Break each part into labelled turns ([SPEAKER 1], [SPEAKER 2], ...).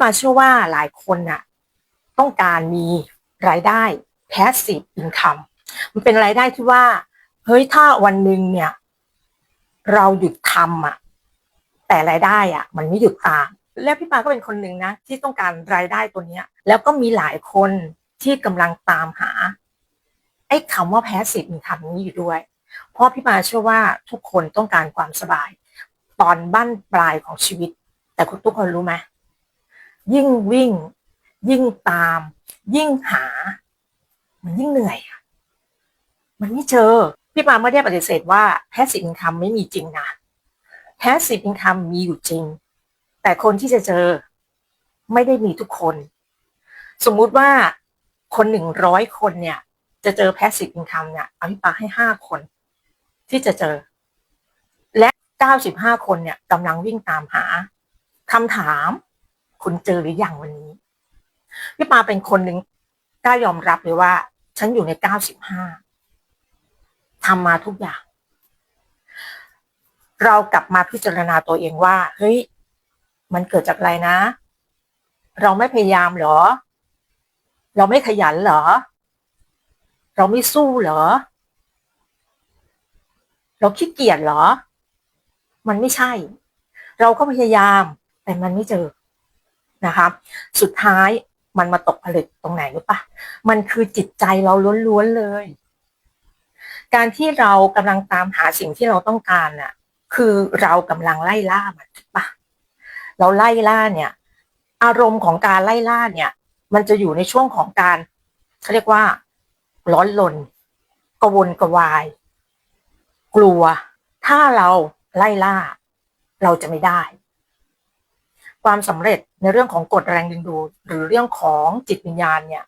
[SPEAKER 1] มาเชื่อว่าหลายคนน่ะต้องการมีรายได้ passive income มันเป็นรายได้ที่ว่า เฮ้ยถ้าวันหนึ่งเนี่ย เราหยุดทำอะแต่รายได้อะมันไม่หยุดตามแล้วพี่ปาก็เป็นคนหนึ่งนะ ที่ต้องการรายได้ตัวเนี้ย แล้วก็มีหลายคนที่กำลังตามหา ไอ้คำว่า passive income นี้อยู่ด้วย เพราะพี่ปาเชื่อว่าทุกคนต้องการความสบาย ตอนบั้นปลายของชีวิต แต่คุณทุกคนรู้ไหม ยิ่งวิ่ง ยิ่งตาม ยิ่งหา มันยิ่งเหนื่อยมันไม่เจอ พี่ปาไม่ได้ปฏิเสธว่า passive income ไม่มีจริงนะ passive income มีอยู่จริง แต่คนที่จะเจอไม่ได้มีทุกคน สมมุติว่าคนหนึ่งร้อยคนเนี่ย จะเจอ passive income เนี่ยเอาพี่ปาให้ห้าคน ที่จะเจอ และเก้าสิบห้าคนเนี่ยกำลังวิ่งตามหาคำถาม คุณเจอหรือยังวันนี้ พี่ปาเป็นคนหนึ่งกล้ายอมรับเลยว่า ฉันอยู่ในเก้าสิบห้าทำมาทุกอย่าง เรากลับมาพิจารณาตัวเองว่า เฮ้ย มันเกิดจากอะไรนะ เราไม่พยายามเหรอ เราไม่ขยันเหรอ เราไม่สู้เหรอ เราขี้เกียจเหรอ มันไม่ใช่ เราก็พยายาม แต่มันไม่เจอ นะคะ สุดท้ายมันมาตกผลึกตรงไหนรู้ปะมันคือจิตใจเราล้วนๆเลย การที่เรากำลังตามหาสิ่งที่เราต้องการน่ะ คือเรากำลังไล่ล่ามันปะเราไล่ล่าเนี่ย อารมณ์ของการไล่ล่าเนี่ย มันจะอยู่ในช่วงของการเขาเรียกว่า ร้อนลนกระวนกระวาย กลัว ถ้าเราไล่ล่า เราจะไม่ได้ ความสำเร็จในเรื่องของกฎแรงดึงดูดหรือเรื่องของจิตวิญญาณเนี่ย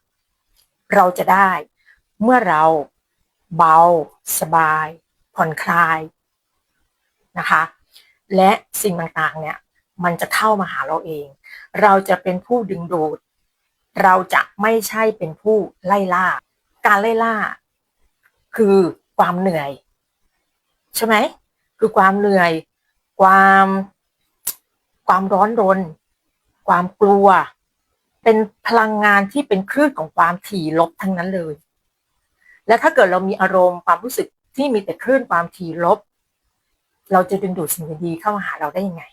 [SPEAKER 1] เราจะได้เมื่อเราเบา สบาย ผ่อนคลายนะคะ และสิ่งต่างๆเนี่ย มันจะเข้ามาหาเราเอง เราจะเป็นผู้ดึงดูด เราจะไม่ใช่เป็นผู้ไล่ล่า การไล่ล่า คือความเหนื่อย ใช่ไหม คือความเหนื่อย ความ ความร้อนรน ความกลัว เป็นพลังงานที่เป็นคลื่นของความถี่ลบทั้งนั้นเลย และถ้าเกิดเรามีอารมณ์ความรู้สึกที่มีแต่คลื่นความถี่ลบ เราจะดึงดูดสิ่งดีๆเข้ามาหาเราได้ยังไง